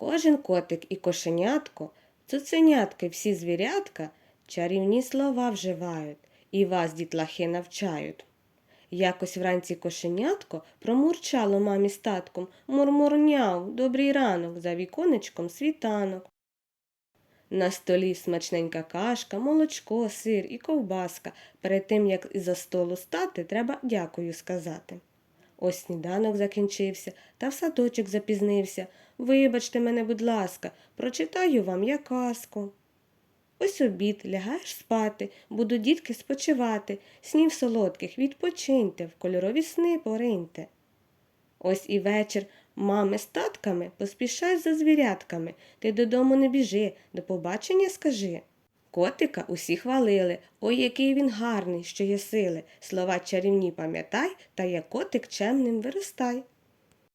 Кожен котик і кошенятко, цуценятки всі звірятка чарівні слова вживають і вас, дітлахи, навчають. Якось вранці кошенятко промурчало мамі з татком мурмурняв, добрий ранок, за віконечком світанок. На столі смачненька кашка, молочко, сир і ковбаска. Перед тим, як із-за столу стати, треба дякую сказати. Ось сніданок закінчився, та в садочок запізнився. Вибачте мене, будь ласка, прочитаю вам я казку. Ось обід, лягаєш спати, будуть дітки спочивати, снів солодких відпочиньте, в кольорові сни пориньте. Ось і вечір, мами з татками, поспішай за звірятками, ти додому не біжи, до побачення скажи. Котика усі хвалили, ой, який він гарний, що є сили. Слова чарівні пам'ятай, та як котик чемним виростай.